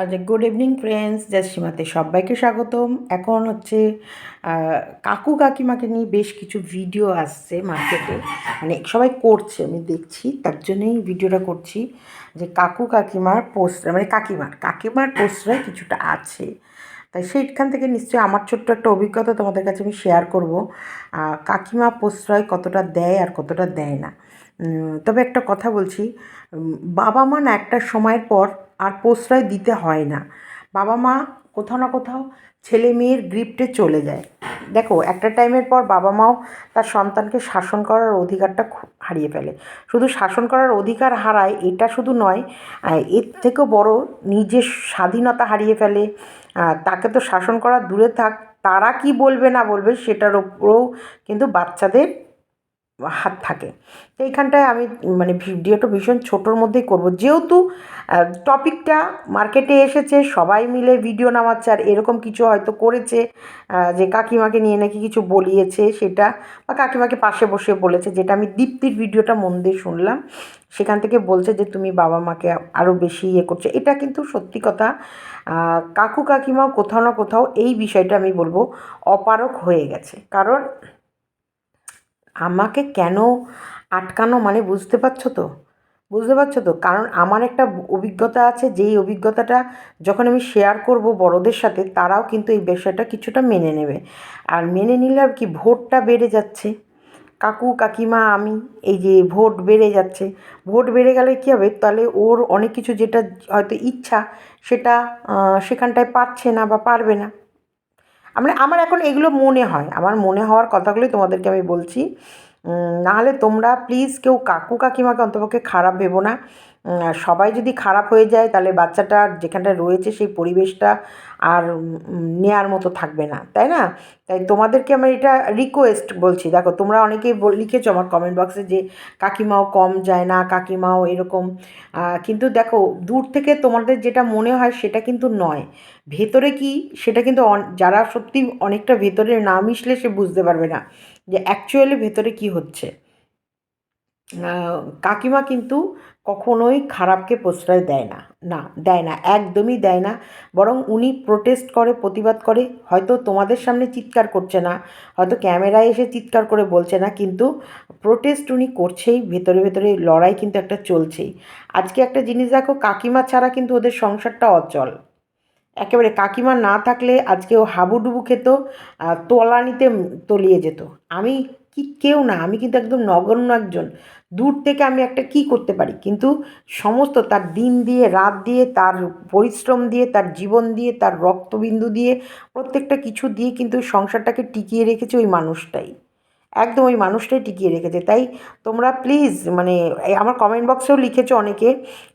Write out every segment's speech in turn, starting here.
আচ্ছা good evening friends জাসিমাতে সবাইকে স্বাগতম। এখন হচ্ছে কাকু কাকিমাকে নিয়ে বেশ কিছু ভিডিও আসছে মার্কেটে মানে সবাই করছে, আমি দেখছি, তার জন্যই ভিডিওটা করছি যে কাকু কাকিমার পোস্টার মানে কাকিমার কাকিমার পোস্টারে কিছুটা আছে। তাই সেইখান থেকে নিশ্চয়ই আমার ছোট্ট একটা অভিজ্ঞতা তোমাদের কাছে আমি শেয়ার করব। কাকিমা প্রশ্রয় কতটা দেয় আর কতটা দেয় না। তবে একটা কথা বলছি বাবা মা না একটা সময়ের পর আর প্রশ্রয় দিতে হয় না। বাবা মা কোথাও না কোথাও ছেলে মেয়ের গ্রিপ্টে চলে যায়। দেখো, একটা টাইমের পর বাবা মাও তার সন্তানকে শাসন করার অধিকারটা হারিয়ে ফেলে। শুধু শাসন করার অধিকার হারায় এটা শুধু নয় এর থেকেও বড় নিজের স্বাধীনতা হারিয়ে ফেলে। তাকে তো শাসন করা দূরে থাক, তারা কি বলবে না বলবে সেটার উপরেও কিন্তু বাচ্চাদের হাত থাকে। তো এইখানটায় আমি মানে ভিডিওটা ভীষণ ছোটোর মধ্যেই করব। যেহেতু টপিকটা মার্কেটে এসেছে, সবাই মিলে ভিডিও নামাচ্ছে, আর এরকম কিছু হয়তো করেছে যে কাকিমাকে নিয়ে নাকি কিছু বলিয়েছে সেটা, বা কাকিমাকে পাশে বসে বলেছে, যেটা আমি দীপ্তির ভিডিওটা মন দিয়ে শুনলাম। সেখান থেকে বলছে যে, তুমি বাবা মাকে আরও বেশি ইয়ে করছে। এটা কিন্তু সত্যি কথা কাকু কাকিমাও কোথাও না কোথাও এই বিষয়টা আমি বলব অপারক হয়ে গেছে। কারণ আমাকে কেন আটকানো? মানে বুঝতে পারছ তো? বুঝতে পারছ তো? কারণ আমার একটা অভিজ্ঞতা আছে, যেই অভিজ্ঞতাটা যখন আমি শেয়ার করব বড়দের সাথে, তারাও কিন্তু এই বিষয়টা কিছুটা মেনে নেবে। আর মেনে নিলে আর কি ভোটটা বেড়ে যাচ্ছে। কাকু, কাকিমা, আমি, এই যে ভোট বেড়ে যাচ্ছে। ভোট বেড়ে গেলে কী হবে? তাহলে ওর অনেক কিছু যেটা হয়তো ইচ্ছা, সেটা সেখানটায় পারছে না বা পারবে না। আমরা আমার এখন এগুলো মনে হয়, আমার মনে হওয়ার কথাগুলোই তোমাদেরকে আমি বলছি। নাহলে তোমরা প্লিজ কেউ কাকু কাকিমাকে অন্তপক্ষে খারাপ ভেবো না। সবাই যদি খারাপ হয়ে যায় তাহলে বাচ্চাটার যেখানটা রয়েছে সেই পরিবেশটা আর নেয়ার মতো থাকবে না, তাই না? তাই তোমাদেরকে আমার এটা রিকোয়েস্ট বলছি। দেখো, তোমরা অনেকেই লিখেছো আমার কমেন্ট বক্সে যে, কাকিমাও কম যায় না, কাকিমাও এরকম। কিন্তু দেখো, দূর থেকে তোমাদের যেটা মনে হয় সেটা কিন্তু নয়। ভেতরে কি, সেটা কিন্তু যারা সত্যি অনেকটা ভেতরে না মিশলে সে বুঝতে পারবে না যে অ্যাকচুয়ালি ভেতরে কি হচ্ছে। কাকিমা কিন্তু কখনোই খারাপকে প্রশ্রয় দেয় না। না, দেয় না, একদমই দেয় না। বরং উনি প্রোটেস্ট করে, প্রতিবাদ করে। হয়তো তোমাদের সামনে চিৎকার করছে না, হয়তো ক্যামেরায় এসে চিৎকার করে বলছে না, কিন্তু প্রোটেস্ট উনি করছেই, ভেতরে ভেতরে লড়াই কিন্তু একটা চলছেই। আজকে একটা জিনিস দেখো, কাকিমা ছাড়া কিন্তু ওদের সংসারটা অচল। একেবারে কাকিমা না থাকলে আজকে ও হাবুডুবু খেত তলানিতে তলিয়ে যেত। আমি কি, কেউ না, আমি কিন্তু একদম নগণ্য একজন। দূর থেকে আমি একটা কি করতে পারি? কিন্তু সমস্ত তার দিন দিয়ে, রাত দিয়ে, তার পরিশ্রম দিয়ে, তার জীবন দিয়ে, তার রক্তবিন্দু দিয়ে, প্রত্যেকটা কিছু দিয়ে কিন্তু সংসারটাকে টিকিয়ে রেখেছে ওই মানুষটাই। একদম ওই মানুষটাই টিকিয়ে রেখেছে। তাই তোমরা প্লিজ মানে আমার কমেন্ট বক্সেও লিখেছো অনেকে।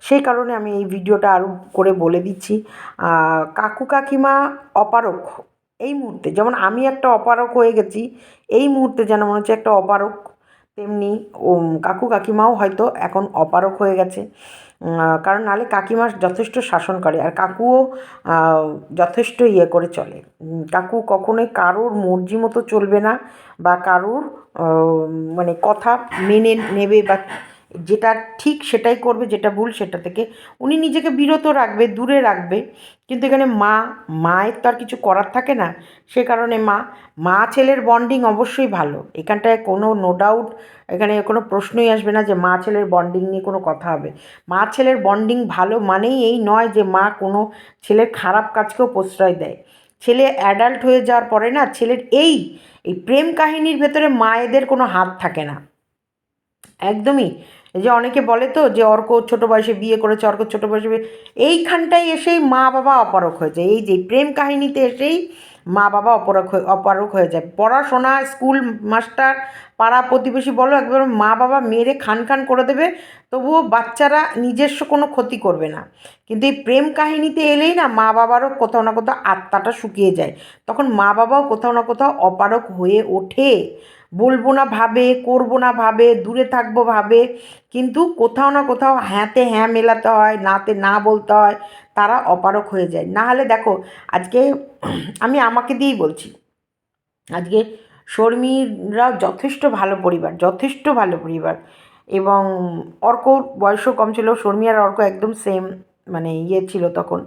সেই কারণে আমি এই ভিডিওটা আরও করে বলে দিচ্ছি। কাকু কাকিমা অপারক, এই মুহূর্তে, যেমন আমি একটা অপারক হয়ে গেছি, এই মুহূর্তে যেন মনে হচ্ছে একটা অপারক তেমনি ও কাকু কাকিমাও হয়তো এখন অপারক হয়ে গেছে। কারণ নালে কাকিমা যথেষ্ট শাসন করে আর কাকুও যথেষ্ট ইয়ে করে চলে। কাকু কখনোই কারোর মর্জি মতো চলবে না বা কারোর মানে কথা মেনে নেবে বা যেটা ঠিক সেটাই করবে, যেটা ভুল সেটা থেকে। উনি নিজেকে বিরত রাখবে, দূরে রাখবে। কিন্তু এখানে মা, মায়ের তো আর কিছু করার থাকে না। সে কারণে মা মা ছেলের বন্ডিং অবশ্যই ভালো। এখানটায় কোনো নো ডাউট এখানে কোনো প্রশ্নই আসবে না যে মা ছেলের বন্ডিং নিয়ে কোনো কথা হবে। মা ছেলের বন্ডিং ভালো মানেই এই নয় যে মা কোনো ছেলের খারাপ কাজকেও প্রশ্রয় দেয়। ছেলে অ্যাডাল্ট হয়ে যাওয়ার পরে না, ছেলের এই এই প্রেম কাহিনীর ভেতরে মায়েদের কোনো হাত থাকে না। একদমই এই যে অনেকে বলে তো যে অর্ক ছোটো বয়সে বিয়ে করেছে, অর্ক ছোটো বয়সে বিয়ে। এইখানটায় এসেই মা বাবা অপারক হয়ে যায়। এই যে প্রেম কাহিনীতে এসেই মা বাবা অপারক হয়ে অপারক হয়ে যায়। পড়াশোনা, স্কুল মাস্টার, পাড়া প্রতিবেশী বলো একবার মা বাবা মেরে খান খান করে দেবে, তবুও বাচ্চারা নিজস্ব কোনো ক্ষতি করবে না। কিন্তু এই প্রেম কাহিনীতে এলেই না মা বাবারও কোথাও না কোথাও আত্মাটা শুকিয়ে যায়। তখন মা বাবাও কোথাও না কোথাও অপারক হয়ে ওঠে। বলব না ভাবে, করব না ভাবে, দূরে থাকব ভাবে, কিন্তু কোথাও না কোথাও হ্যাঁতে হ্যাঁ মেলাতে হয়, নাতে না বলতে হয়, তারা অপারক হয়ে যায়। না হলে দেখো, আজকে আমি আমাকে দিয়েই বলছি, আজকে শর্মিরা যথেষ্ট ভালো পরিবার, যথেষ্ট ভালো পরিবার, এবং অর্ক বয়সও কম ছিল শর্মি আর অর্ক একদম সেম মানে ইয়ে ছিল তখন।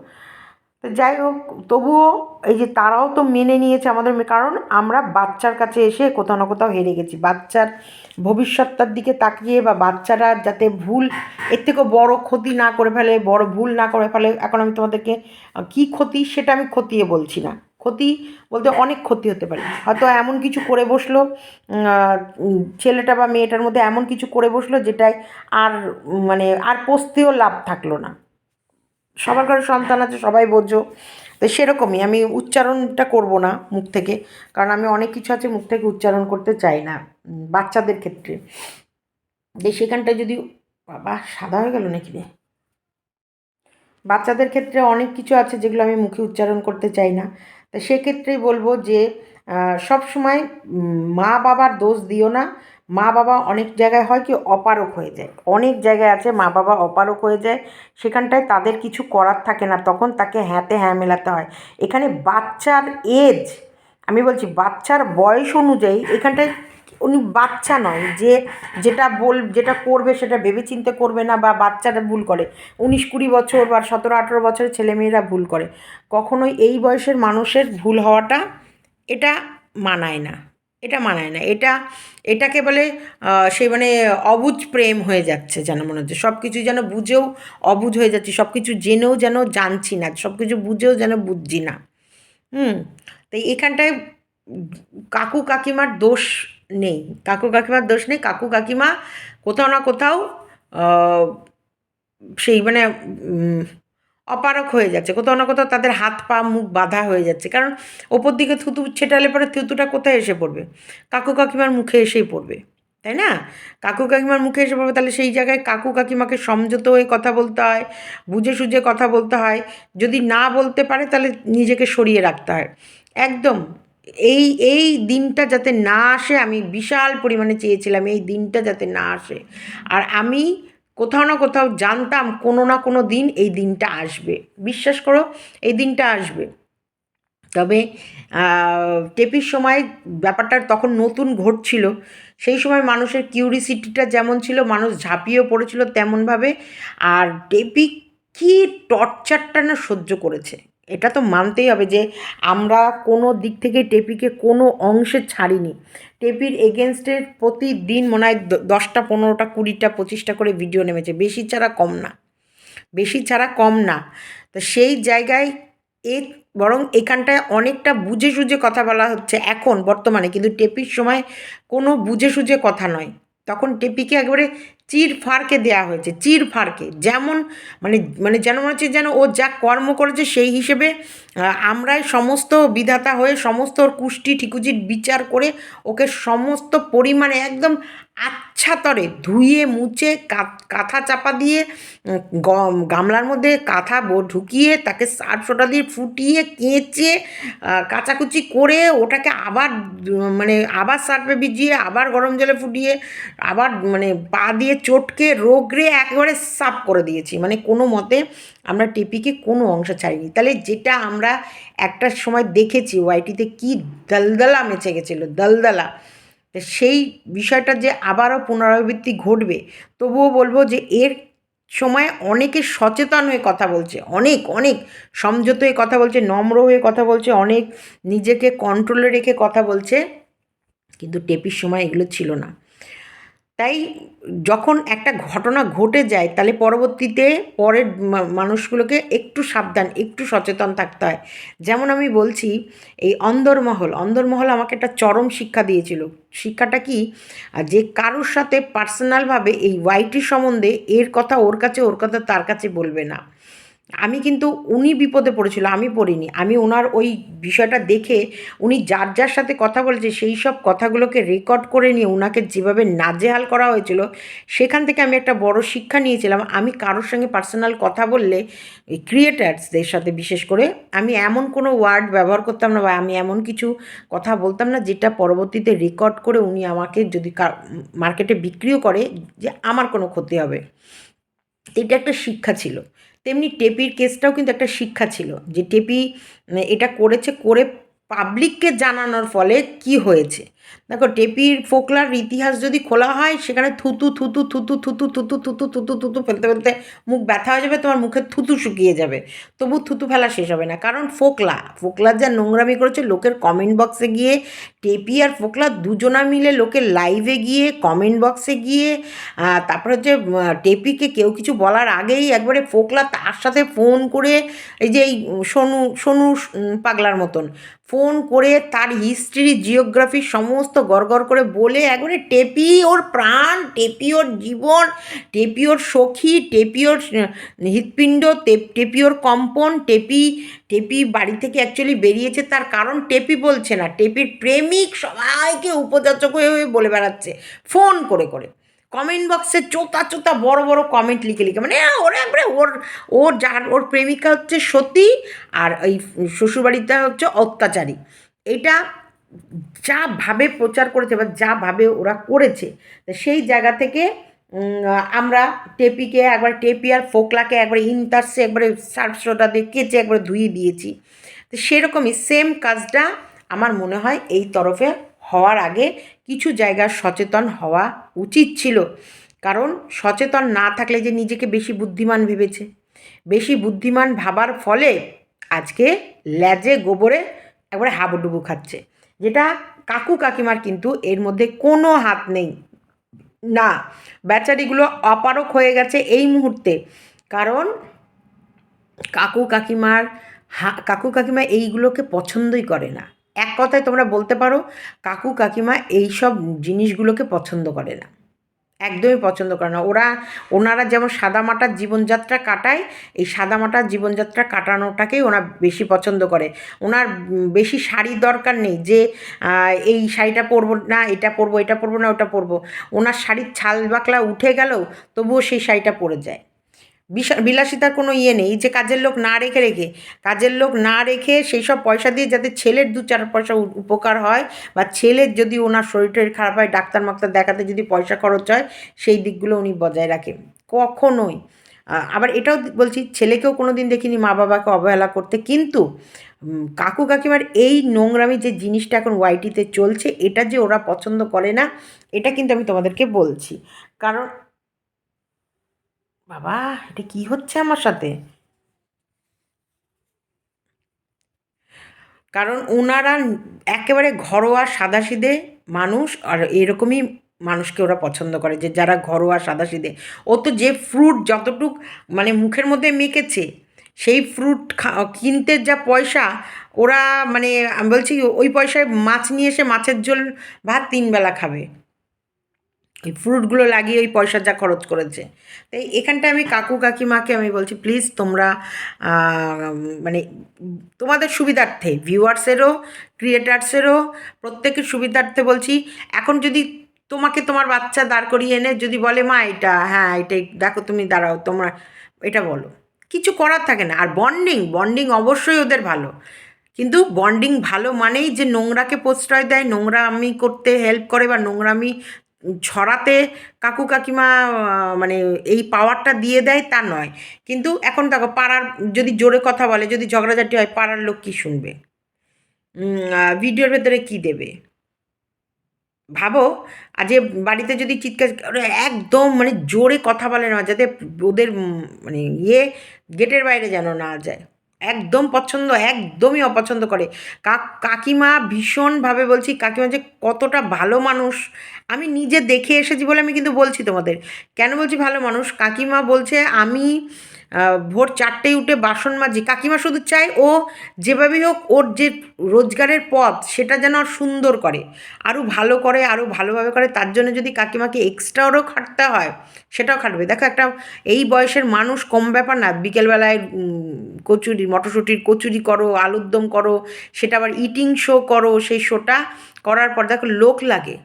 তো যাই হোক, তবুও এই যে তারাও তো মেনে নিয়েছে আমাদের কারণ আমরা বাচ্চার কাছে এসে কোথাও না কোথাও হেরে গেছি। বাচ্চার ভবিষ্যৎটার দিকে তাকিয়ে বা বাচ্চারা যাতে ভুল, এর থেকেও বড় ক্ষতি না করে ফেলে, বড় ভুল না করে ফেলে, এখন আমি তোমাদেরকে কী ক্ষতি সেটা আমি খতিয়ে বলছি না। ক্ষতি বলতে অনেক ক্ষতি হতে পারে। হয়তো এমন কিছু করে বসল ছেলেটা বা মেয়েটার মধ্যে এমন কিছু করে বসল যেটাই আর মানে আর পস্তেও লাভ থাকল না। সবার ঘরে সন্তান আছে, সবাই বোঝো। তো সেরকমই আমি উচ্চারণটা করব না মুখ থেকে, কারণ আমি অনেক কিছু আছে মুখ থেকে উচ্চারণ করতে চাই না বাচ্চাদের ক্ষেত্রে। যে সেখানটা যদি, বাবা, সাদা হয়ে গেল নাকি রে? বাচ্চাদের ক্ষেত্রে অনেক কিছু আছে যেগুলো আমি মুখে উচ্চারণ করতে চাই না। তো সেক্ষেত্রেই বলব যে সব সময় মা বাবার দোষ দিও না মা বাবা অনেক জায়গায় হয় কি অপারক হয়ে যায়। অনেক জায়গায় আছে মা বাবা অপারক হয়ে যায়, সেখানটায় তাদের কিছু করার থাকে না, তখন তাকে হ্যাঁতে হ্যাঁ মেলাতে হয়। এখানে বাচ্চার এজ আমি বলছি বাচ্চার বয়স অনুযায়ী এখানটায় উনি বাচ্চা নয়, যে যেটা বল, যেটা করবে সেটা ভেবে চিন্তে করবে না বা বাচ্চাটা ভুল করে। উনিশ কুড়ি বছর বা সতেরো আঠেরো বছরের ছেলেমেয়েরা ভুল করে। কখনোই এই বয়সের মানুষের ভুল হওয়াটা এটা মানায় না। এটা মানায় না। এটা, এটাকে বলে সে মানে অবুজ প্রেম হয়ে যাচ্ছে যেন মনে হচ্ছে। সব কিছু যেন বুঝেও অবুজ হয়ে যাচ্ছে সব কিছু জেনেও যেন জানছি না সব কিছু বুঝেও যেন বুঝছি না। হুম, তাই এখানটায় কাকু কাকিমার দোষ নেই। কাকু কাকিমার দোষ নেই, কাকু কাকিমা কোথাও না কোথাও সেই মানে অপারক হয়ে যাচ্ছে। কোথাও না কোথাও তাদের হাত, পা, মুখ বাঁধা হয়ে যাচ্ছে। কারণ ওপর দিকে থুতু ছেটালে পরে থুতুটা কোথায় এসে পড়বে? কাকু কাকিমার মুখে এসেই পড়বে, তাই না? কাকু কাকিমার মুখে এসে পড়বে, তাহলে সেই জায়গায় কাকু কাকিমাকে সমঝোত হয়ে কথা বলতে হয়, বুঝে সুঝে কথা বলতে হয়। যদি না বলতে পারে, তাহলে নিজেকে সরিয়ে রাখতে হয়। একদম, এই এই দিনটা যাতে না আসে, আমি বিশাল পরিমাণে চেয়েছিলাম, এই দিনটা যাতে না আসে। আর আমি কোথাও না কোথাও জানতাম কোনো না কোনো দিন এই দিনটা আসবে। বিশ্বাস করো, এই দিনটা আসবে। তবে টেপির সময় ব্যাপারটা তখন নতুন ঘটছিল। সেই সময় মানুষের কিউরিসিটিটা যেমন ছিল, মানুষ ঝাঁপিয়েও পড়েছিল তেমনভাবে। আর টেপি কী টর্চারটা না সহ্য করেছে? এটা তো মানতেই হবে যে আমরা কোনো দিক থেকে টেপিকে কোনো অংশে ছাড়িনি। টেপির এগেনস্টে প্রতিদিন মনে হয় দশটা, পনেরোটা, কুড়িটা, পঁচিশটা করে ভিডিও নেমেছে। বেশি ছাড়া কম না। বেশি ছাড়া কম না। তো সেই জায়গায় এ বরং এখানটায় অনেকটা বুঝে সুঝে কথা বলা হচ্ছে এখন বর্তমানে। কিন্তু টেপির সময় কোনো বুঝে সুঝে কথা নয়। তখন টেপিকে একবারে চির ফাড়কে দেওয়া হয়েছে, চির ফাড়কে যেমন মানে মানে যেন মনে হচ্ছে যেন ও যা কর্ম করেছে সেই হিসেবে আমরাই সমস্ত বিধাতা হয়ে সমস্ত ওর কুষ্টি ঠিকুজির বিচার করে ওকে সমস্ত পরিমাণে একদম আচ্ছাতরে ধুয়ে, মুছে কাঁথা চাপা দিয়ে গম, গামলার মধ্যে কাঁথা ঢুকিয়ে তাকে সার্ফ সোটা দিয়ে ফুটিয়ে, কেচে কাচাকুচি করে ওটাকে আবার মানে আবার সার্ফে ভিজিয়ে, আবার গরম জলে ফুটিয়ে, আবার মানে পা দিয়ে চটকে, রোগড়ে একেবারে সাফ করে দিয়েছি। মানে কোনো মতে আমরা টেপিকে কোনো অংশ ছাড়িনি। তাহলে যেটা আমরা একটা সময় দেখেছি ওয়াইটিতে কি দলদলা মেচে গেছিল, দলদলা। সেই বিষয়টা যে আবারও পুনরাবৃত্তি ঘটবে, তবুও বলব যে এর সময় অনেকে সচেতন হয়ে কথা বলছে, অনেক অনেক। সমঝোত হয়ে কথা বলছে, নম্র হয়ে কথা বলছে, অনেক। নিজেকে কন্ট্রোলে রেখে কথা বলছে। কিন্তু টেপির সময় এগুলো ছিল না। তাই যখন একটা ঘটনা ঘটে যায়, তাহলে পরবর্তীতে পরের মানুষগুলোকে একটু সাবধান, একটু সচেতন থাকতে হয়। যেমন আমি বলছি, এই অন্দরমহল অন্দরমহল আমাকে একটা চরম শিক্ষা দিয়েছিল। শিক্ষাটা কি? যে কারোর সাথে পার্সোনালভাবে এই ওয়াইটি সম্বন্ধে এর কথা ওর কাছে, ওর কথা তার কাছে বলবে না। আমি কিন্তু উনি বিপদে পড়েছিল, আমি পড়িনি। আমি ওনার ওই বিষয়টা দেখে উনি যার যার সাথে কথা বলেছে, সেই সব কথাগুলোকে রেকর্ড করে নিয়ে ওনাকে যেভাবে নাজেহাল করা হয়েছিল, সেখান থেকে আমি একটা বড় শিক্ষা নিয়েছিলাম। আমি কারোর সঙ্গে পার্সোনাল কথা বললে এই ক্রিয়েটার্সদের সাথে বিশেষ করে আমি এমন কোনো ওয়ার্ড ব্যবহার করতাম না বা আমি এমন কিছু কথা বলতাম না যেটা পরবর্তীতে রেকর্ড করে উনি আমাকে যদি মার্কেটে বিক্রিও করে, যে আমার কোনো ক্ষতি হবে। এটা একটা শিক্ষা ছিল। তেমনি টেপির কেসটাও কিন্তু একটা শিক্ষা ছিল যে টেপি এটা করেছে করে পাবলিককে জানানোর ফলে কি হয়েছে? দেখো, টেপির ফোকলার ইতিহাস যদি খোলা হয়, সেখানে থুতু থুতু থুতু থুতু থুতু থুতু থুতু থুতু ফেলতে ফেলতে মুখ ব্যথা হয়ে যাবে, তোমার মুখে থুতু শুকিয়ে যাবে। তবু থুতু ফেলা শেষ হবে না। কারণ ফোকলা ফোকলার যা নোংরামি করেছে, লোকের কমেন্ট বক্সে গিয়ে, টেপি আর ফোকলা দুজনা মিলে লোকের লাইভে গিয়ে কমেন্ট বক্সে গিয়ে তারপরে হচ্ছে টেপিকে কেউ কিছু বলার আগেই একবারে ফোকলা তার সাথে ফোন করে, এই যে এই সোনু সোনু পাগলার মতন। ফোন করে তার হিস্ট্রি, জিওগ্রাফি সমস্ত গড়গড় করে বলে একবারে টেপি ওর প্রাণ, টেপি ওর জীবন, টেপি ওর সখী, টেপি ওর হৃৎপিণ্ড, টেপি ওর কম্পন, টেপি টেপি বাড়ি থেকে অ্যাকচুয়ালি বেরিয়েছে তার কারণ টেপি বলছে না। টেপির প্রেমিক সবাইকে উপযাচক হয়ে হয়ে বলে বেড়াচ্ছে। ফোন করে করে। কমেন্ট বক্সে চোতা চোতা বড় বড় কমেন্ট লিখে লিখে। মানে আহ, ওরা একবারে ওর ওর যার ওর প্রেমিকা হচ্ছে সতী আর এই শ্বশুরবাড়িটা হচ্ছে অত্যাচারী। এটা যা ভাবে প্রচার করেছে বা যা ভাবে ওরা করেছে সেই জায়গা থেকে আমরা টেপিকে একবার টেপি আর ফোকলাকে একবার ইনটার্সে একবারে সার্ফ সোডা দিয়ে কেচে একবার ধুয়ে দিয়েছি। তো সেরকমই সেম কাজটা আমার মনে হয় এই তরফে হওয়ার আগে কিছু জায়গার সচেতন হওয়া উচিত ছিল। কারণ সচেতন না থাকলে যে নিজেকে বেশি বুদ্ধিমান ভেবেছে। বেশি বুদ্ধিমান ভাবার ফলে আজকে ল্যাজে গোবরে একবারে হাবুডুবু খাচ্ছে। যেটা কাকু কাকিমার কিন্তু এর মধ্যে কোনো হাত নেই। না, বেচারিগুলো অপারক হয়ে গেছে এই মুহূর্তে। কারণ কাকু কাকিমার হা, কাকু কাকিমা এইগুলোকে পছন্দই করে না। এক কথায় তোমরা বলতে পারো, কাকু, কাকিমা এই সব জিনিসগুলোকে পছন্দ করে না। একদমই পছন্দ করে না। ওরা, ওনারা যেমন সাদামাটার জীবনযাত্রা কাটায়, এই সাদামাটার জীবনযাত্রা কাটানোটাকেই ওরা বেশি পছন্দ করে। ওনার বেশি শাড়ির দরকার নেই যে এই শাড়িটা পরবো না, এটা পরবো এটা পরবো না, ওটা পরবো। ওনার শাড়ির ছাল বাকলা উঠে গেলেও তবুও সেই শাড়িটা পরে যায়। বিলাসিতার কোনো ইয়ে নেই। যে কাজের লোক না রেখে রেখে, কাজের লোক না রেখে সেই সব পয়সা দিয়ে যাতে ছেলের দু চার পয়সা উপকার হয় বা ছেলের যদি ওনার শরীর টরীর খারাপ হয়, ডাক্তার মাক্তার দেখাতে যদি পয়সা খরচ হয়, সেই দিকগুলো উনি বজায় রাখেন। কখনোই। আবার এটাও বলছি, ছেলেকেও কোনো দিন দেখিনি মা বাবাকে অবহেলা করতে। কিন্তু কাকু কাকিমার এই নোংরামি যে জিনিসটা এখন ওয়াইটিতে চলছে, এটা যে ওরা পছন্দ করে না, এটা কিন্তু আমি তোমাদেরকে বলছি। কারণ বাবা, এটা কি হচ্ছে আমার সাথে? কারণ ওনারা একেবারে ঘরোয়া সাদাসিধে মানুষ আর এরকমই মানুষকে ওরা পছন্দ করে যে যারা ঘরোয়া সাদাসিধে। ও তো যে ফ্রুট যতটুক মানে মুখের মধ্যে মেখেছে, সেই ফ্রুট কিনতে যা পয়সা, ওরা মানে আমি বলছি ওই পয়সায় মাছ নিয়ে এসে মাছের ঝোল ভাত তিনবেলা খাবে। এই ফ্রুটগুলো লাগিয়ে ওই পয়সা যা খরচ করেছে। তাই এখানটায় আমি কাকু কাকিমাকে আমি বলছি প্লিজ তোমরা মানে তোমাদের সুবিধার্থে ভিউয়ার্সেরও ক্রিয়েটার্সেরও প্রত্যেকের সুবিধার্থে বলছি, এখন যদি তোমাকে তোমার বাচ্চা দাঁড় করিয়ে এনে যদি বলে, মা, এটা হ্যাঁ এটাই দেখো তুমি দাঁড়াও, তোমরা, এটা বলো। কিছু করার থাকে না। আর বন্ডিং বন্ডিং অবশ্যই ওদের ভালো। কিন্তু বন্ডিং ভালো মানেই যে নোংরাকে প্রশ্রয় দেয় নোংরামি করতে হেল্প করে বা নোংরামি ছড়াতে কাকু কাকিমা মানে এই পাওয়ারটা দিয়ে দেয় তা নয়। কিন্তু এখন দেখো পাড়ার, যদি জোরে কথা বলে, যদি ঝগড়াঝাটি হয়, পাড়ার লোক কী শুনবে? ভিডিওর ভেতরে কী দেবে? ভাবো আজ যে বাড়িতে যদি চিৎকার একদম মানে জোরে কথা বলে না, যাতে ওদের মানে ইয়ে গেটের বাইরে যেন না যায়। একদম পছন্দ, একদমই অপছন্দ করে। কাক কাকিমা ভীষণভাবে বলছি, কাকিমা যে কতটা ভালো মানুষ। আমি নিজে দেখে এসেছি বলে আমি কিন্তু বলছি তোমাদের। কেন বলছি ভালো মানুষ? কাকিমা বলছে, আমি ভোর চারটেয় উঠে বাসন মাজি। কাকিমা শুধু চায় ও যেভাবেই হোক, ওর যে রোজগারের পথ, সেটা যেন সুন্দর করে। আরও ভালো করে, আরও ভালোভাবে করে, তার জন্য যদি কাকিমাকে এক্সট্রাও খাটতে হয়, সেটাও খাটবে। দেখো একটা, এই বয়সের মানুষ কম ব্যাপার না। বিকেলবেলায় কচুরি, মটরশুঁটির কচুরি করো আলুর দম করো, সেটা আবার ইটিং শো করো, সেই শোটা করার পর দেখো লোক লাগে।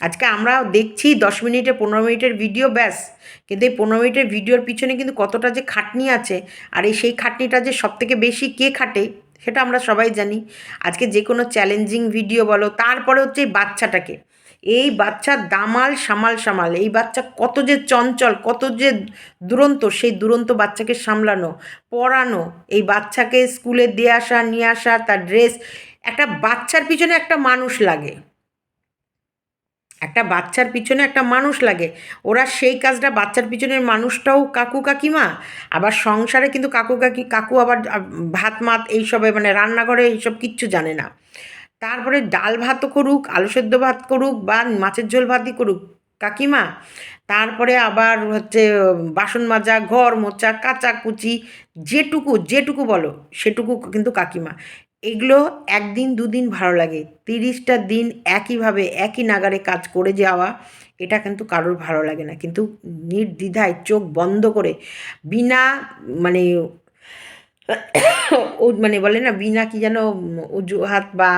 আজকে আমরা দেখছি দশ মিনিটে, পনেরো মিনিটের ভিডিও ব্যাস। কিন্তু এই পনেরো মিনিটের ভিডিওর পিছনে কিন্তু কতটা যে খাটনি আছে, আর এই সেই খাটনিটা যে সবথেকে বেশি কে খাটে, সেটা আমরা সবাই জানি। আজকে যে কোনো চ্যালেঞ্জিং ভিডিও বলো, তারপরে হচ্ছে এই বাচ্চাটাকে। এই বাচ্চা দামাল সামাল সামাল, এই বাচ্চা কত যে চঞ্চল, কত যে দুরন্ত, সেই দুরন্ত বাচ্চাকে সামলানো, পড়ানো, এই বাচ্চাকে স্কুলে দিয়ে আসা, নিয়ে আসা, তার ড্রেস একটা বাচ্চার পিছনে একটা মানুষ লাগে। একটা বাচ্চার পিছনে একটা মানুষ লাগে। ওরা সেই কাজটা বাচ্চার পিছনের মানুষটাও কাকু কাকিমা, আবার সংসারে কিন্তু কাকু কাকি, কাকু আবার ভাত, মাত এইসবে মানে রান্নাঘরে এইসব কিচ্ছু জানে না। তারপরে ডাল ভাতও করুক, আলু সেদ্ধ ভাত করুক বা মাছের ঝোল ভাতই করুক, কাকিমা। তারপরে আবার হচ্ছে বাসন মাজা, ঘর মোচা কাচাকুচি যেটুকু যেটুকু বলো, সেটুকু কিন্তু কাকিমা। এগুলো একদিন, দুদিন ভালো লাগে। তিরিশটা দিন একইভাবে, একই নাগারে কাজ করে যাওয়া, এটা কিন্তু কারোর ভালো লাগে না। কিন্তু নির্দ্বিধায় চোখ বন্ধ করে বিনা মানে ও মানে বলে না, বিনা কি যেন অজুহাত বা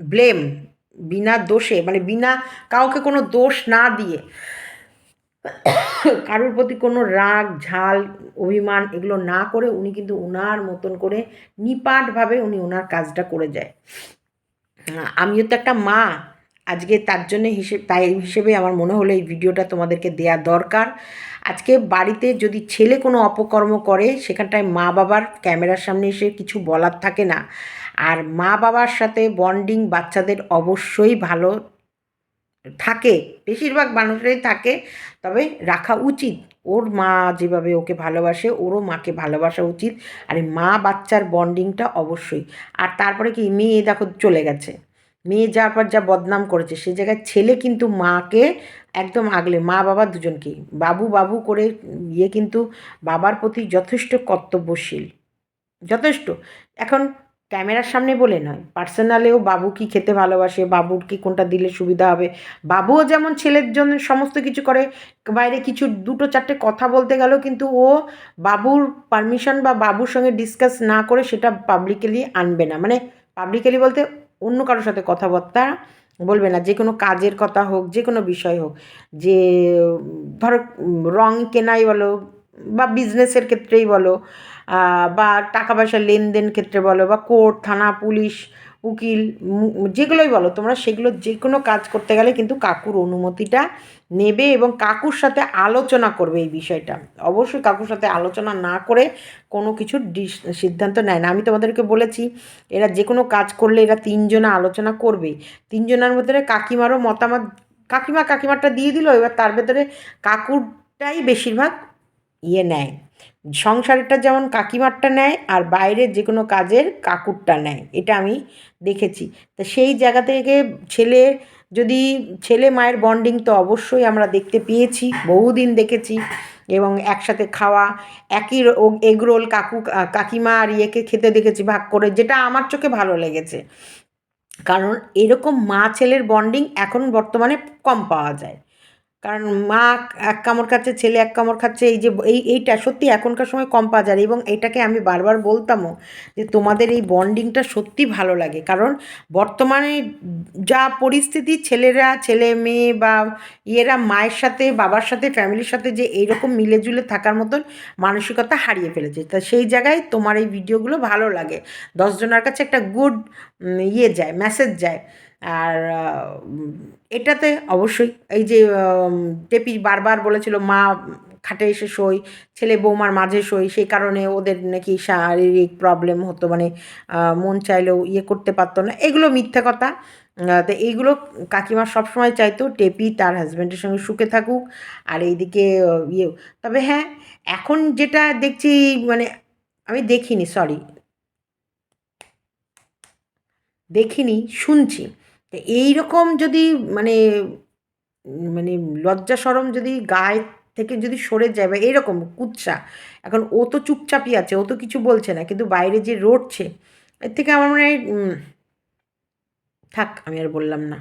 ব্লেম বিনা দোষে মানে বিনা কাউকে কোনো দোষ না দিয়ে কারোর প্রতি কোনো রাগ, ঝাল, অভিমান এগুলো না করে উনি কিন্তু ওনার মতন করে নিপাটভাবে উনি ওনার কাজটা করে যায়। আমিও তো একটা মা, আজকে তার জন্য হিসেবে, তাই হিসেবে আমার মনে হলো এই ভিডিওটা তোমাদেরকে দেয়া দরকার। আজকে বাড়িতে যদি ছেলে কোনো অপকর্ম করে, সেখানটায় মা বাবার ক্যামেরার সামনে এসে কিছু বলার থাকে না। আর মা বাবার সাথে বন্ডিং বাচ্চাদের অবশ্যই ভালো থাকে, বেশিরভাগ মানুষেরই থাকে, তবে রাখা উচিত। ওর মা যেভাবে ওকে ভালোবাসে, ওরও মাকে ভালোবাসা উচিত। আর মা বাচ্চার বন্ডিংটা অবশ্যই। আর তারপরে কি, মেয়ে দেখো চলে গেছে। মেয়ে যাওয়ার পর যা বদনাম করেছে, সে জায়গায় ছেলে কিন্তু মাকে একদম আগলে, মা বাবা দুজনকেই। বাবু বাবু করে ইয়ে কিন্তু বাবার প্রতি যথেষ্ট কর্তব্যশীল। যথেষ্ট। এখন ক্যামেরার সামনে বলে নয়। পার্সোনালেও বাবু কি খেতে ভালোবাসে, বাবুর কি কোনটা দিলে সুবিধা হবে? বাবুও যেমন ছেলের জন্য সমস্ত কিছু করে, বাইরে কিছু দুটো চারটে কথা বলতে গেলেও কিন্তু ও বাবুর পারমিশন বা বাবুর সঙ্গে ডিসকাস না করে সেটা পাবলিক্যালি আনবে না। মানে পাবলিক্যালি বলতে অন্য কারোর সাথে কথাবার্তা বলবে না। যে কোনো কাজের কথা হোক, যে কোনো বিষয় হোক, যে ধরো রং কেনাই বলো বা বিজনেসের ক্ষেত্রেই বলো বা টাকা পয়সার লেনদেন ক্ষেত্রে বলো, বা কোর্ট থানা, পুলিশ, উকিল যেগুলোই বলো, তোমরা সেগুলো যে কোনো কাজ করতে গেলে কিন্তু কাকুর অনুমতিটা নেবে এবং কাকুর সাথে আলোচনা করবে এই বিষয়টা। অবশ্যই কাকুর সাথে আলোচনা না করে কোনো কিছুর সিদ্ধান্ত নেয় না। আমি তোমাদেরকে বলেছি, এরা যে কোনো কাজ করলে এরা তিনজনে আলোচনা করবে। তিনজনের ভেতরে কাকিমারও মতামত, কাকিমা কাকিমারটা দিয়ে দিল, এবার তার ভেতরে কাকুরটাই বেশিরভাগ ইয়ে নেয়। সংসারেরটা যেমন কাকিমারটা নেয় আর বাইরের যে কোনো কাজের কাকুরটা নেয়, এটা আমি দেখেছি। তা সেই জায়গা থেকে ছেলে, যদি ছেলে মায়ের বন্ডিং তো অবশ্যই আমরা দেখতে পেয়েছি, বহুদিন দেখেছি এবং একসাথে খাওয়া, একই এগরোল কাকু, কাকিমা আর ইয়েকে খেতে দেখেছি, ভাগ করে, যেটা আমার চোখে ভালো লেগেছে। কারণ এরকম মা ছেলের বন্ডিং এখন বর্তমানে কম পাওয়া যায়। কারণ মা এক কামড় খাচ্ছে, ছেলে এক কামড় খাচ্ছে, এই যে এই, এইটা সত্যি এখনকার সময় কম পাওয়া যায়। এবং এটাকে আমি বারবার বলতামও যে তোমাদের এই বন্ডিংটা সত্যি ভালো লাগে। কারণ বর্তমানে যা পরিস্থিতি ছেলেরা, ছেলে মেয়ে বা ইয়েরা মায়ের সাথে, বাবার সাথে, ফ্যামিলির সাথে যে এইরকম মিলেজুলে থাকার মতন মানসিকতা হারিয়ে ফেলেছে। তা সেই জায়গায় তোমার এই ভিডিওগুলো ভালো লাগে। দশজনের কাছে একটা গুড ইয়ে যায়, মেসেজ যায়। আর এটাতে অবশ্যই এই যে টেপি বারবার বলেছিল, মা খাটে এসে শোয়, ছেলে বৌমার মাঝে শোয়। সেই কারণে ওদের নাকি শারীরিক প্রবলেম হতো মানে মন চাইলেও ইয়ে করতে পারতো না। এগুলো মিথ্যা কথা। তো এইগুলো কাকিমা সবসময় চাইতো টেপি তার হাজব্যান্ডের সঙ্গে সুখে থাকুক আর এইদিকে ইয়ে। তবে হ্যাঁ এখন যেটা দেখছি মানে আমি দেখিনি সরি দেখিনি, শুনছি। তো এইরকম যদি মানে মানে লজ্জা সরম যদি গায়ে থেকে যদি সরে যায় বা এইরকম কুৎসা, এখন ও তো চুপচাপই আছে, ও তো কিছু বলছে না, কিন্তু বাইরে যে রোডছে এর থেকে আমার মনে হয় থাক, আমি আর বললাম না,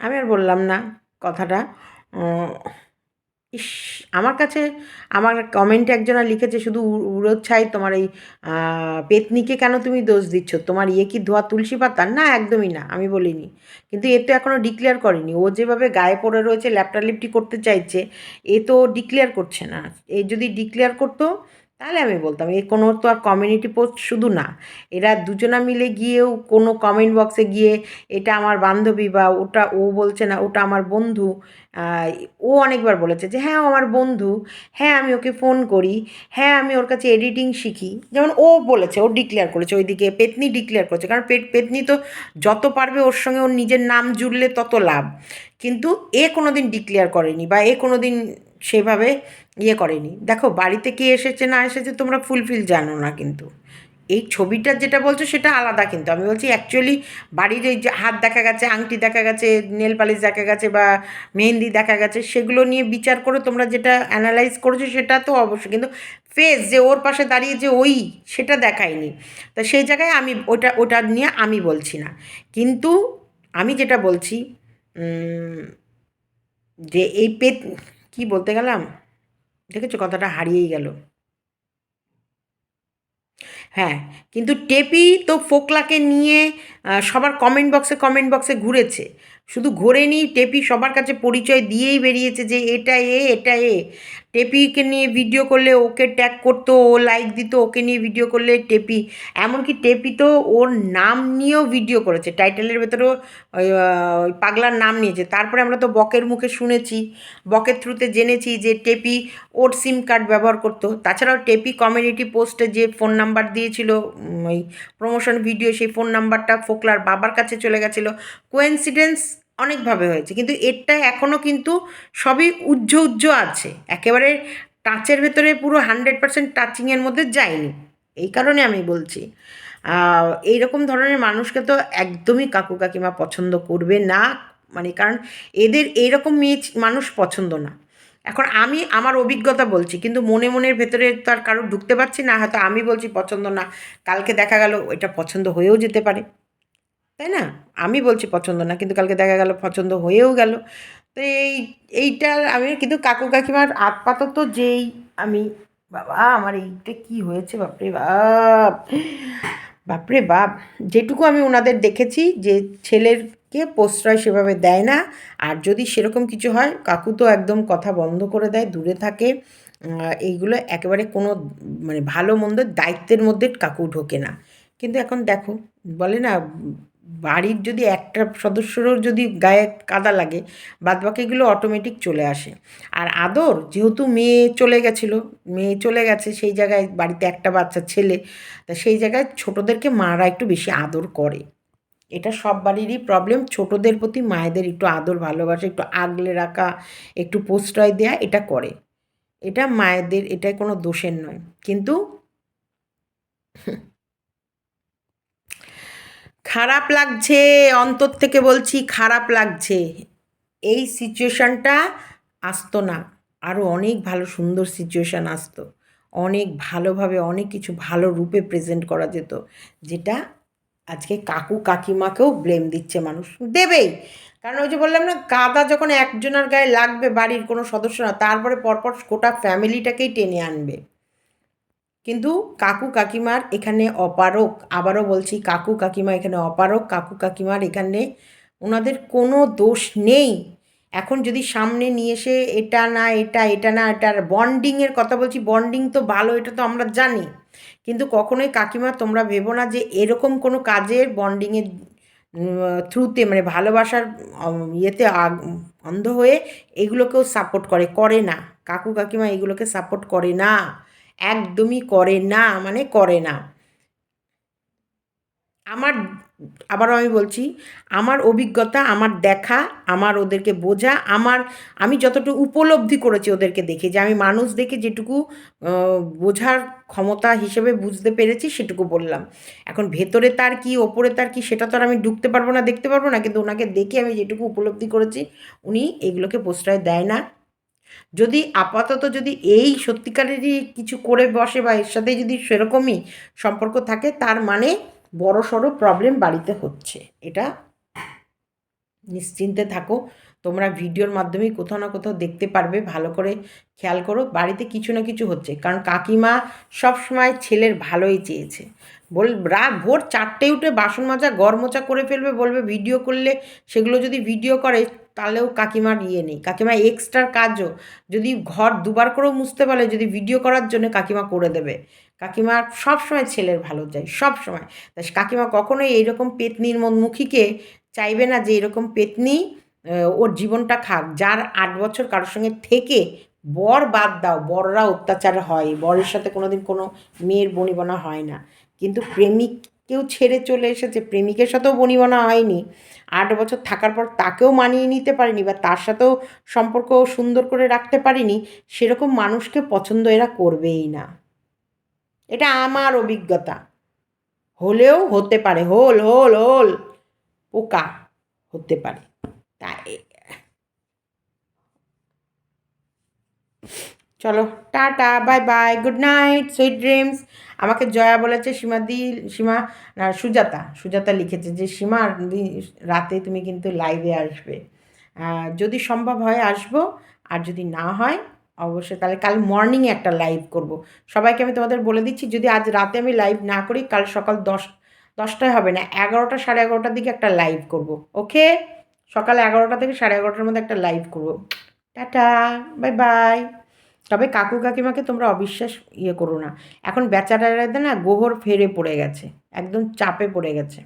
আমি আর বললাম না কথাটা ইস, আমার কাছে, আমার কমেন্টে একজনা লিখেছে, শুধু ছাই, তোমার এই পেতনিকে কেন তুমি দোষ দিচ্ছ? তোমার ইয়ে কি ধোয়া তুলসী পাতা? না, একদমই না, আমি বলিনি। কিন্তু এ তো এখনও ডিক্লেয়ার করেনি। ও যেভাবে গায়ে পড়ে রয়েছে ল্যাপটা লিপটি করতে চাইছে, এ তো ডিক্লেয়ার করছে না। এ যদি ডিক্লেয়ার করতো তাহলে আমি বলতাম, এ কোনো তো আর কমিউনিটি পোস্ট শুধু না, এরা দুজনা মিলে গিয়েও কোনো কমেন্ট বক্সে গিয়ে এটা আমার বান্ধবী বা ওটা ও বলছে না, ওটা আমার বন্ধু ও অনেকবার বলেছে যে হ্যাঁ আমার বন্ধু হ্যাঁ আমি ওকে ফোন করি হ্যাঁ আমি ওর কাছে এডিটিং শিখি। যেমন ও বলেছে, ও ডিক্লেয়ার করেছে, ওইদিকে পেতনি ডিক্লেয়ার করেছে, কারণ পেট পেতনি তো যত পারবে ওর সঙ্গে ওর নিজের নাম জুড়লে তত লাভ। কিন্তু এ কোনো দিন ডিক্লেয়ার করেনি বা এ কোনো দিন সেভাবে ইয়ে করেনি। দেখো, বাড়িতে কে এসেছে না এসেছে তোমরা ফুলফিল জানো না কিন্তু। এই ছবিটা যেটা বলছো সেটা আলাদা কিন্তু। আমি বলছি অ্যাকচুয়ালি বাড়ির এই যে হাত দেখা গেছে, আংটি দেখা গেছে নেল পালিশ দেখা গেছে বা মেহেন্দি দেখা গেছে, সেগুলো নিয়ে বিচার করে তোমরা যেটা অ্যানালাইজ করেছ সেটা তো অবশ্যই। কিন্তু ফেস যে ওর পাশে দাঁড়িয়ে যে ওই, সেটা দেখায়নি। তা সেই জায়গায় আমি ওটা ওটা নিয়ে আমি বলছি না। কিন্তু আমি যেটা বলছি যে এই পেত কি বলতে গেলাম? দেখেছ কথাটা হারিয়েই গেল? হ্যাঁ কিন্তু টেপি তো ফোকলাকে নিয়ে সবার কমেন্ট বক্সে কমেন্ট বক্সে ঘুরেছে। শুধু ঘোরেনি, টেপি সবার কাছে পরিচয় দিয়েই বেরিয়েছে যে এটা এ এটা এ। টেপিকে নিয়ে ভিডিও করলে ওকে ট্যাগ করতো, ও লাইক দিত, ওকে নিয়ে ভিডিও করলে টেপি। এমনকি টেপি তো ওর নাম নিয়েও ভিডিও করেছে। টাইটেলের ভেতরেও ওই পাগলার নাম নিয়েছে। তারপরে আমরা তো বকের মুখে শুনেছি, বকের থ্রুতে জেনেছি যে টেপি ওর সিম কার্ড ব্যবহার করতো। তাছাড়াও টেপি কমিউনিটি পোস্টে যে ফোন নাম্বার দিয়েছিল ওই প্রমোশন ভিডিও সেই ফোন নাম্বারটা ফোকলার বাবার কাছে চলে গেছিল। কোয়েন্সিডেন্স অনেকভাবে হয়েছে। কিন্তু এরটা এখনও কিন্তু সবই উজ্জ উজ্জ আছে। একেবারে টাচের ভেতরে পুরো হান্ড্রেড পার্সেন্ট টাচিংয়ের মধ্যে যায়নি। এই কারণে আমি বলছি আহ, এইরকম ধরনের মানুষকে তো একদমই কাকু কাকিমা পছন্দ করবে না। মানে কারণ এদের এইরকম মেয়ে মানুষ পছন্দ না। এখন আমি আমার অভিজ্ঞতা বলছি কিন্তু মনে মনের ভেতরে তো আর কারও ঢুকতে পারছি না। হয়তো আমি বলছি পছন্দ না কালকে দেখা গেল এটা পছন্দ হয়েও যেতে পারে। তাই না? আমি বলছি পছন্দ না, কিন্তু কালকে দেখা গেল পছন্দ হয়েও গেল। তো এই, এইটার আমি, কিন্তু কাকু কাকিমার আপাতত যেই আমি, বাবা আমার এইটা কি হয়েছে, বাপরে বাপ বাপরে বাপ। যেটুকু আমি ওনাদের দেখেছি যে ছেলেরকে প্রশ্রয় সেভাবে দেয় না, আর যদি সেরকম কিছু হয়, কাকু তো একদম কথা বন্ধ করে দেয়, দূরে থাকে এইগুলো একেবারে কোনো মানে ভালো মন্দ দায়িত্বের মধ্যে কাকু ঢোকে না। কিন্তু এখন দেখো, বলে না বাড়ির যদি একটা সদস্যরও যদি গায়ে কাদা লাগে, বাদবাকিগুলো অটোমেটিক চলে আসে। আর আদর, যেহেতু মেয়ে চলে গেছিল, মেয়ে চলে গেছে, সেই জায়গায় বাড়িতে একটা বাচ্চা ছেলে, তা সেই জায়গায় ছোটোদেরকে মারা একটু বেশি আদর করে। এটা সব বাড়িরই প্রবলেম ছোটোদের প্রতি মায়েদের একটু আদর, ভালোবাসা, একটু আগলে রাখা, একটু প্রশ্রয় দেয়া, এটা করে। এটা মায়েদের এটা কোনো দোষের নয়। কিন্তু খারাপ লাগছে, অন্তর থেকে বলছি খারাপ লাগছে। এই সিচুয়েশানটা আসতো না। আরও অনেক ভালো সুন্দর সিচুয়েশান আসতো। অনেক ভালোভাবে অনেক কিছু ভালো রূপে প্রেজেন্ট করা যেত। যেটা আজকে কাকু কাকিমাকেও ব্লেম দিচ্ছে মানুষ। দেবেই। কারণ ওই যে বললাম না, কাদা যখন একজনের গায়ে লাগবে বাড়ির কোনো সদস্য না, তারপরে পরপর গোটা ফ্যামিলিটাকেই টেনে আনবে। কিন্তু কাকু কাকিমার এখানে অপারক আবারও বলছি, কাকু কাকিমা এখানে অপারক কাকু কাকিমার এখানে ওনাদের কোনো দোষ নেই। এখন যদি সামনে নিয়ে এসে এটা না, এটা এটা না এটার বন্ডিংয়ের কথা বলছি বন্ডিং তো ভালো, এটা তো আমরা জানি। কিন্তু কখনোই কাকিমা, তোমরা ভেবো না যে এরকম কোনো কাজের বন্ডিংয়ের থ্রুতে মানে ভালোবাসার ইয়েতে অন্ধ হয়ে এগুলোকেও সাপোর্ট করে করে না। কাকু কাকিমা এগুলোকে সাপোর্ট করে না। একদমই করে না মানে করে না। আমার, আবারও আমি বলছি, আমার অভিজ্ঞতা, আমার দেখা, আমার ওদেরকে বোঝা, আমার, আমি যতটুকু উপলব্ধি করেছি ওদেরকে দেখে, যে আমি মানুষ দেখে যেটুকু বোঝার ক্ষমতা হিসেবে বুঝতে পেরেছি সেটুকু বললাম। এখন ভেতরে তার কি, ওপরে তার কি, সেটা তো আর আমি ঢুকতে পারব না, দেখতে পারব না, কিন্তু ওনাকে দেখে আমি যেটুকু উপলব্ধি করেছি, উনি এগুলোকে প্রশ্রয় দেয় না। যদি আপাতত যদি এই সত্যিকারেরই কিছু করে বসে বা এর সাথে যদি সেরকমই সম্পর্ক থাকে, তার মানে বড় সড়ো প্রবলেম বাড়িতে হচ্ছে। এটা নিশ্চিন্তে থাকো। তোমরা ভিডিওর মাধ্যমেই কোথাও না কোথাও দেখতে পারবে, ভালো করে খেয়াল করো, বাড়িতে কিছু না কিছু হচ্ছে। কারণ কাকিমা সবসময় ছেলের ভালোই চেয়েছে। বল, রাত ভোর চারটে উঠে বাসন মাজা গড় মোচা করে ফেলবে, বলবে, ভিডিও করলে? সেগুলো যদি ভিডিও করে তাহলেও কাকিমার ইয়ে নেই। কাকিমা এক্সট্রার কাজও। যদি ঘর দুবার করেও মুছতে পারে, যদি ভিডিও করার জন্য কাকিমা করে দেবে। কাকিমার সবসময় ছেলের ভালো চাই সব সময় তাই কাকিমা কখনোই এইরকম পেতনির মুখীকে চাইবে না যে এরকম পেতনি ওর জীবনটা খাক যার আট বছর কারোর সঙ্গে থেকে বর বাদ দাও, বররা অত্যাচার হয়। বরের সাথে কোনোদিন কোনো মেয়ের বনিবনা হয় না। কিন্তু প্রেমিককেও ছেড়ে চলে এসেছে, প্রেমিকের সাথেও বনিবনা হয়নি। আট বছর থাকার পর তাকেও মানিয়ে নিতে পারিনি বা তার সাথেও সম্পর্ক সুন্দর করে রাখতে পারিনি, সেরকম মানুষকে পছন্দ এরা করবেই না। এটা আমার অভিজ্ঞতা। হলেও হতে পারে, হোল হোল হোল, পোকা হতে পারে। তাই চলো, tata bye bye good night sweet dreams আমাকে জয়া বলেছে সীমাদি সীমা সুজাতা সুজাতা লিখেছে যে, সীমা রাতে তুমি কিন্তু লাইভে আসবে। যদি সম্ভব হয় আসব, আর যদি না হয়, অবশ্যই তাহলে কাল মর্নিংয়ে একটা লাইভ করব। সবাইকে আমি তোমাদের বলে দিচ্ছি, যদি আজ রাতে আমি লাইভ না করি, কাল সকাল দশ, দশটায় হবে না, এগারোটা, সাড়ে এগারোটার দিকে একটা লাইভ করব ওকে সকাল এগারোটা থেকে সাড়ে এগারোটার মধ্যে একটা লাইভ করব। টাটা বাই বাই তবে কাকু কাকিমাকে তোমরা অবিশ্বাস ইয়ে করো না। এখন বেচারা না গোহর ফেরে পড়ে গেছে, একদম চাপে পড়ে গেছে।